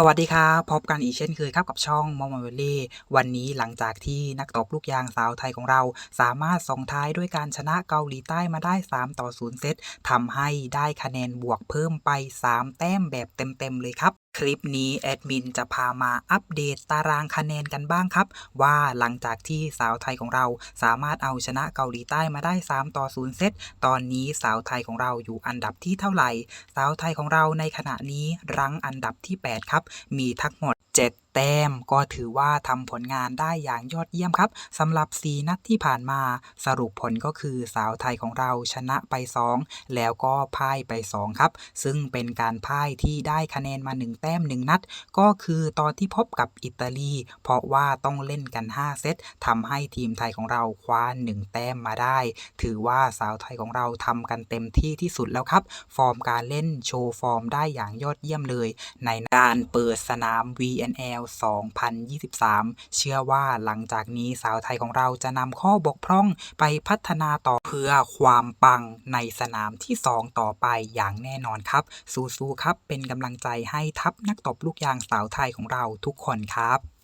สวัสดีครับ พบกันอีกเช่นเคยครับกับช่องมอมเวลลี่วันนี้หลังจากที่นักตบลูกยางสาวไทยของเรา สามารถส่งท้ายด้วยการชนะเกาหลีใต้มาได้ 3 ต่อ 0 เซตทำให้ได้คะแนนบวกเพิ่มไป 3 แต้มแบบเต็ม ๆ เลยครับ คลิปนี้แอดมินจะพามาอัปเดตตารางคะแนนกันบ้างครับ ว่าหลังจากที่สาวไทยของเราสามารถเอาชนะเกาหลีใต้มาได้ 3 ต่อ 0 เซตตอนนี้สาวไทยของเราอยู่อันดับที่เท่าไหร่ สาวไทยของเราในขณะนี้รั้งอันดับที่ 8 ครับ มีทั้งหมด 7 แต้ม ก็ถือว่าทำผลงานได้อย่างยอดเยี่ยมครับสำหรับ 4 นัดที่ผ่านมาสรุปผลก็คือสาวไทยของเราชนะไป 2 แล้วก็พ่ายไป 2 ครับ ซึ่งเป็นการพ่ายที่ได้คะแนนมา 1 แต้ม 1 นัด ก็คือตอนที่พบกับอิตาลี เพราะว่าต้องเล่นกัน 5 เซตทำให้ทีมไทยของเราคว้า 1 แต้มมาได้ ถือว่าสาวไทยของเราทำกันเต็มที่ที่สุดแล้วครับ ฟอร์มการเล่นโชว์ฟอร์มได้อย่างยอดเยี่ยมเลย ในการเปิดสนาม BNL 2023 เชื่อว่าหลังจากนี้สาวไทยของเราจะนำข้อบกพร่องไปพัฒนาต่อเพื่อความปังในสนามที่ 2 ต่อไปอย่างแน่นอนครับ สู้ๆครับเป็นกำลังใจให้ทัพนักตบลูกยางสาวไทยของเราทุกคนครับ